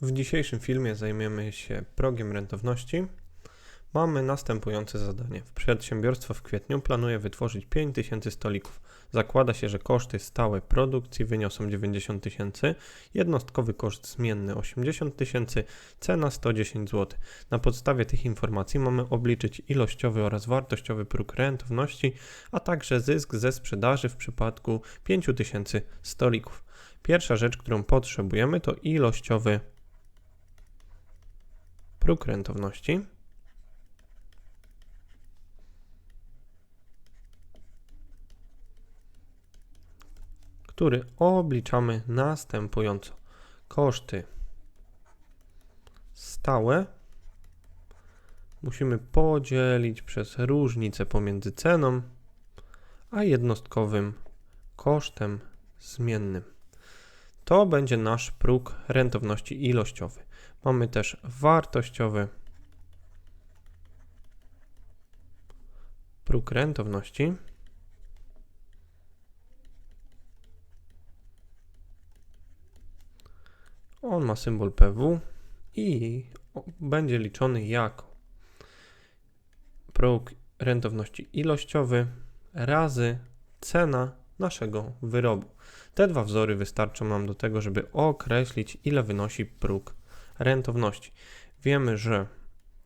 W dzisiejszym filmie zajmiemy się progiem rentowności. Mamy następujące zadanie. Przedsiębiorstwo w kwietniu planuje wytworzyć 5000 stolików. Zakłada się, że koszty stałe produkcji wyniosą 90 tysięcy, jednostkowy koszt zmienny 80 tysięcy, cena 110 zł. Na podstawie tych informacji mamy obliczyć ilościowy oraz wartościowy próg rentowności, a także zysk ze sprzedaży w przypadku 5000 stolików. Pierwsza rzecz, którą potrzebujemy, to ilościowy próg rentowności. który obliczamy następująco. Koszty stałe musimy podzielić przez różnicę pomiędzy ceną a jednostkowym kosztem zmiennym. To będzie nasz próg rentowności ilościowy. Mamy też wartościowy próg rentowności. On ma symbol PW i będzie liczony jako próg rentowności ilościowy razy cena naszego wyrobu. Te dwa wzory wystarczą nam do tego, żeby określić, ile wynosi próg rentowności. Wiemy, że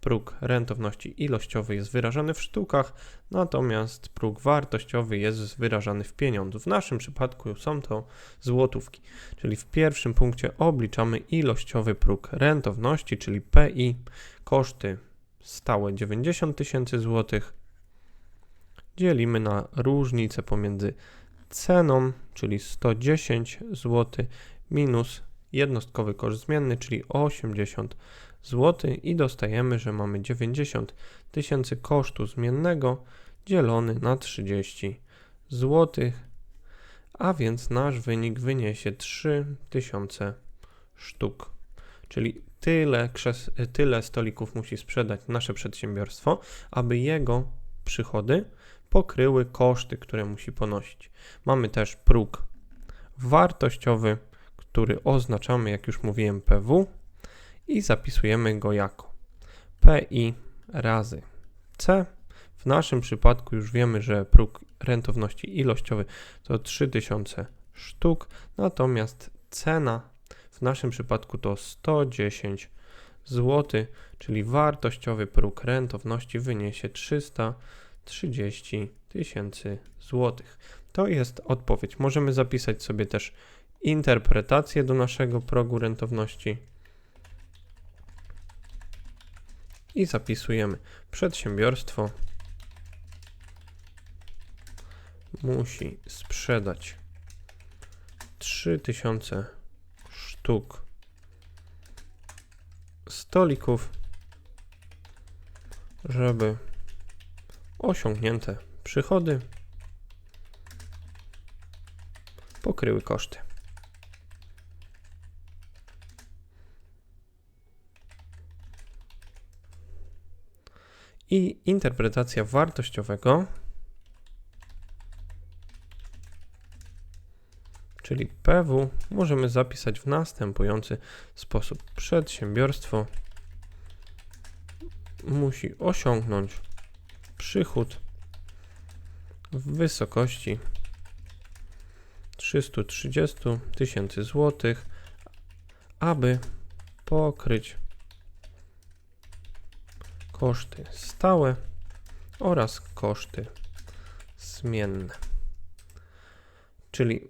próg rentowności ilościowy jest wyrażany w sztukach, natomiast próg wartościowy jest wyrażany w pieniądzu. W naszym przypadku są to złotówki, czyli w pierwszym punkcie obliczamy ilościowy próg rentowności, czyli PI, koszty stałe 90 tysięcy złotych, dzielimy na różnicę pomiędzy ceną, czyli 110 zł, minus jednostkowy koszt zmienny, czyli 80 zł i dostajemy, że mamy 90 tysięcy kosztu zmiennego dzielony na 30 zł, a więc nasz wynik wyniesie 3000 sztuk. Czyli tyle, tyle stolików musi sprzedać nasze przedsiębiorstwo, aby jego przychody pokryły koszty, które musi ponosić. Mamy też próg wartościowy, który oznaczamy, jak już mówiłem, PW i zapisujemy go jako PI razy C. W naszym przypadku już wiemy, że próg rentowności ilościowy to 3000 sztuk, natomiast cena w naszym przypadku to 110 zł, czyli wartościowy próg rentowności wyniesie 330 tysięcy złotych. To jest odpowiedź. Możemy zapisać sobie też interpretację do naszego progu rentowności i zapisujemy przedsiębiorstwo musi sprzedać 3000 sztuk stolików, żeby osiągnięte przychody pokryły koszty. I interpretacja wartościowego, czyli PW, możemy zapisać w następujący sposób. Przedsiębiorstwo musi osiągnąć przychód w wysokości 330 tysięcy złotych, aby pokryć koszty stałe oraz koszty zmienne. Czyli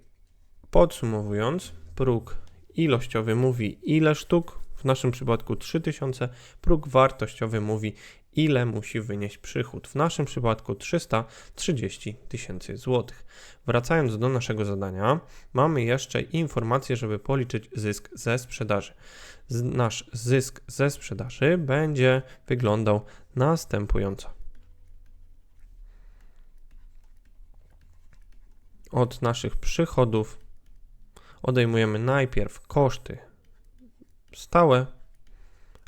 podsumowując, próg ilościowy mówi ile sztuk, w naszym przypadku 3000, próg wartościowy mówi ile musi wynieść przychód, w naszym przypadku 330 tysięcy złotych. Wracając do naszego zadania, mamy jeszcze informację, żeby policzyć zysk ze sprzedaży nasz zysk ze sprzedaży będzie wyglądał następująco. Od naszych przychodów odejmujemy najpierw koszty stałe,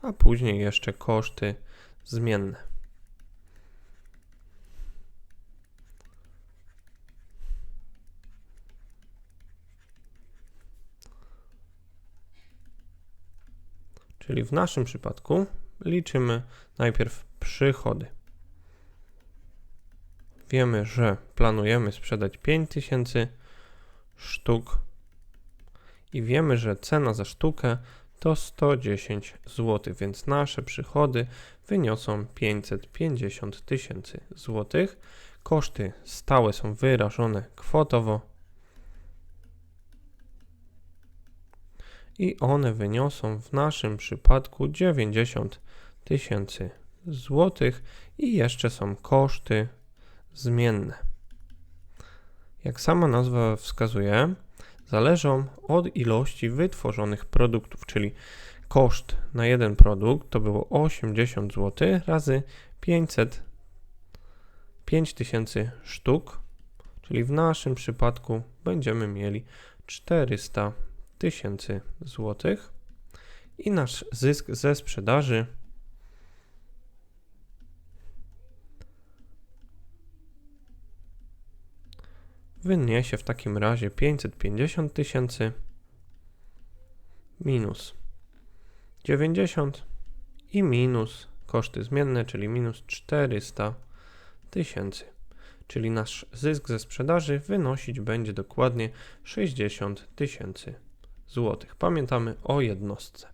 a później jeszcze koszty zmienne. Czyli w naszym przypadku liczymy najpierw przychody. Wiemy, że planujemy sprzedać 5000 sztuk i wiemy, że cena za sztukę to 110 zł, więc nasze przychody wyniosą 550 tysięcy złotych. Koszty stałe są wyrażone kwotowo i one wyniosą w naszym przypadku 90 tysięcy złotych i jeszcze są koszty zmienne. Jak sama nazwa wskazuje, zależą od ilości wytworzonych produktów, czyli koszt na jeden produkt to było 80 zł razy 500 5000 sztuk, czyli w naszym przypadku będziemy mieli 400 tysięcy złotych i nasz zysk ze sprzedaży wyniesie w takim razie 550 tysięcy minus 90 i minus koszty zmienne, czyli minus 400 tysięcy. Czyli nasz zysk ze sprzedaży wynosić będzie dokładnie 60 tysięcy złotych. Pamiętamy o jednostce.